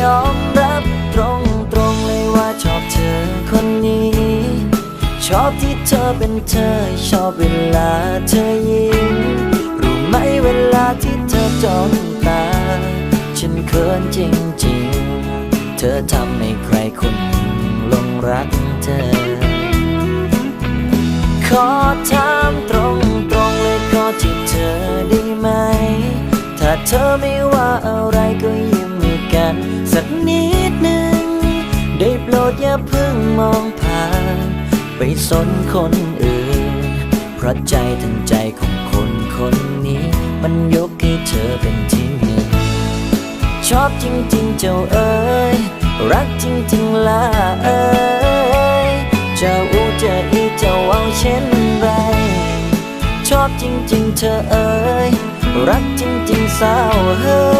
ยอมรับตรงตรงๆเลยว่าชอบเธอคนนี้ ชอบที่เธอเป็นเธอ ชอบเวลาเธอยิ้มรู้ไหมเวลาที่เธอจ้องตา ฉันเขินจริงๆ เธอทำให้ใครคนหนึ่งลงรักเธอ ขอถามตรงตรงๆเลยก็ที่เธอได้ไหม ถ้าเธอไม่ว่าอะไร สักนิดหนึ่ง ได้โปรดอย่าเพิ่งมองผ่าน ไปสนคนอื่น เพราะใจทั้งใจของคนคนนี้ มันยกให้เธอเป็นที่หนึ่ง ชอบจริง ๆ เจ้าเอ๋ยรักจริง ๆล่ะเอ๋ยจะอูจะอีจะเอาเช่นไรชอบจริง ๆ เธอเอ๋ยรักจริง ๆสาวเฮ้ย